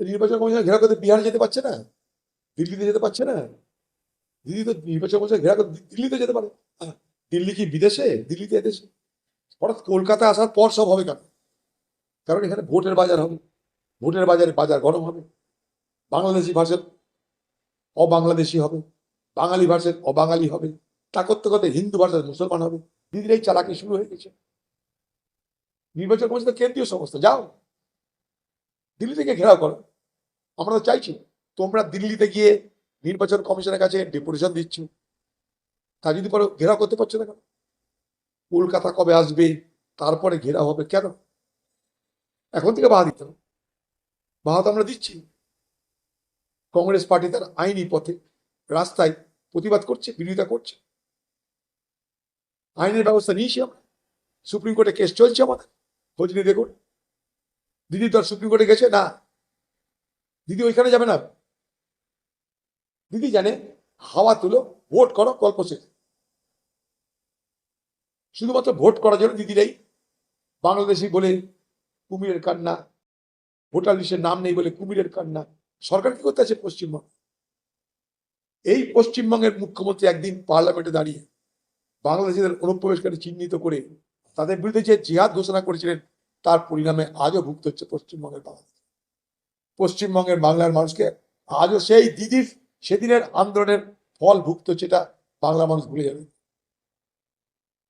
নির্বাচন কমিশন ঘেরা করতে বিহারে যেতে পারছে না, দিল্লিতে যেতে পারছে না। দিল্লি তো নির্বাচন কমিশন ঘেরা করতে দিল্লিতে যেতে পারে। দিল্লি কি বিদেশে? দিল্লিতে এদেশে হঠাৎ কলকাতা আসার পর সব হবে কেন? কারণ এখানে ভোটের বাজার হবে। ভোটের বাজারে বাজার গরম হবে। বাংলাদেশি ভাষার অবাংলাদেশি হবে। বাঙালি ভাষার অবাঙালি হবে। তা করতে করতে হিন্দু ভাষার মুসলমান হবে। দিদির এই চালাকি শুরু হয়ে গেছে। নির্বাচন কমিশন কেন্দ্রীয় সংস্থা যাও। দিল্লি থেকে ঘেরাও করো। আমরা তো চাইছি, তোমরা দিল্লিতে গিয়ে নির্বাচন কমিশনের কাছে ডেপুটেশন দিচ্ছ। তা যদি পরে ঘেরাও করতে পারছ না কেন? কলকাতা কবে আসবে? তারপরে ঘেরাও হবে কেন? এখন থেকে বাধা দিতে হবে। বাধা তো আমরা দিচ্ছি। কংগ্রেস পার্টি তার আইনি পথে রাস্তায় প্রতিবাদ করছে, বিরোধিতা করছে। আইনের ব্যবস্থা নিয়েছি আমরা। সুপ্রিম কোর্টে কেস চলছে আমাদের। খোঁজ নিয়ে দেখুন। দিদি তো সুপ্রিম কোর্টে গেছে? না। দিদি ওইখানে যাবে না। দিদি জানে, হাওয়া তুলো, ভোট করো, গল্প শেষ। শুধুমাত্র ভোট করার জন্য দিদিরাই বাংলাদেশি বলে কুমিরের কান্না, ভোটার লিস্টের নাম নেই বলে কুমিরের কান্না। সরকার কি করতে আছে পশ্চিমবঙ্গ? এই পশ্চিমবঙ্গের মুখ্যমন্ত্রী একদিন পার্লামেন্টে দাঁড়িয়ে বাংলাদেশিদের অনুপ্রবেশকারী চিহ্নিত করে তাদের বিরুদ্ধে যে জিহাদ ঘোষণা করেছিলেন, তার পরিণামে আজও ভুক্ত হচ্ছে পশ্চিমবঙ্গের বাংলা পশ্চিমবঙ্গের বাংলার মানুষকে আজও সেই দিদির, সেদিনের আন্দোলনের ফল ভুক্ত এটা বাংলা মানুষ ভুলে যাবে।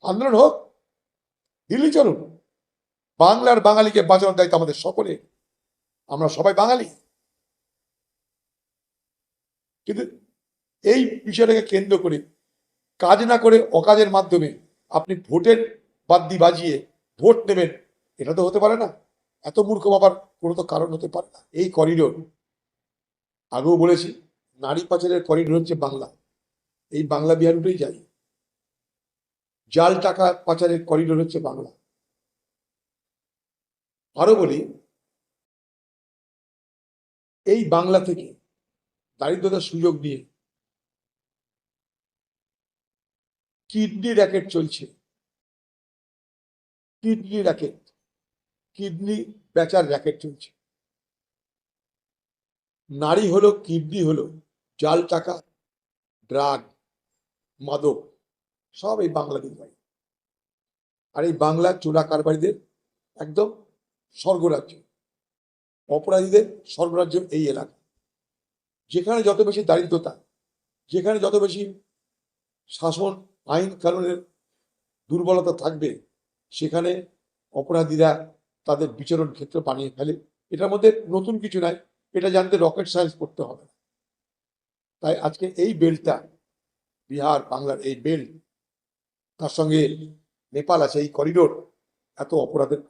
আন্দোলন হোক, দিল্লি চলুন। বাংলার বাঙালিকে বাঁচানোর দায়িত্ব আমাদের সকলে। আমরা সবাই বাঙালি। কিন্তু এই বিষয়টাকে কেন্দ্র করে, কাজ না করে অকাজের মাধ্যমে আপনি ভোটের বাদ্যি বাজিয়ে ভোট নেবেন, এটা তো হতে পারে না। এত মূর্খ বাবার কোনো তো কারণ হতে পারে না। এই করিডোর আগেও বলেছি, নারী পাচারের করিডোর হচ্ছে বাংলা। এই বাংলা বিহার উঠেই যাই। জাল টাকা পাচারের করিডোর হচ্ছে বাংলা। আরও বলি, এই বাংলা থেকে দারিদ্রতার সুযোগ নিয়ে কিডনি র্যাকেট চলছে। Kidney racket. কিডনি বেচার র্যাকেট চলছে। নারী হলো কিডনি হলো জাল টাকা, ড্রাগ, মাদক, সব এই বাংলা ভাই আর এই বাংলা চোরা কারবারিদের একদম স্বর্গরাজ্য। অপরাধীদের স্বর্গরাজ্য এই এলাকা। যেখানে যত বেশি দারিদ্রতা, যেখানে যত বেশি শাসন আইন কানুনের দুর্বলতা থাকবে, সেখানে অপরাধীরা তাদের বিচরণ ক্ষেত্র বানিয়ে ফেলে। এটার মধ্যে নতুন কিছু নাই, এটা জানতে রকেট সায়েন্স করতে হবে। তাই আজকে এই বেল্টটা বিহার, বাংলার এই বেল্ট তার সঙ্গে নেপাল আছে, এই করিডোর এত অপরাধের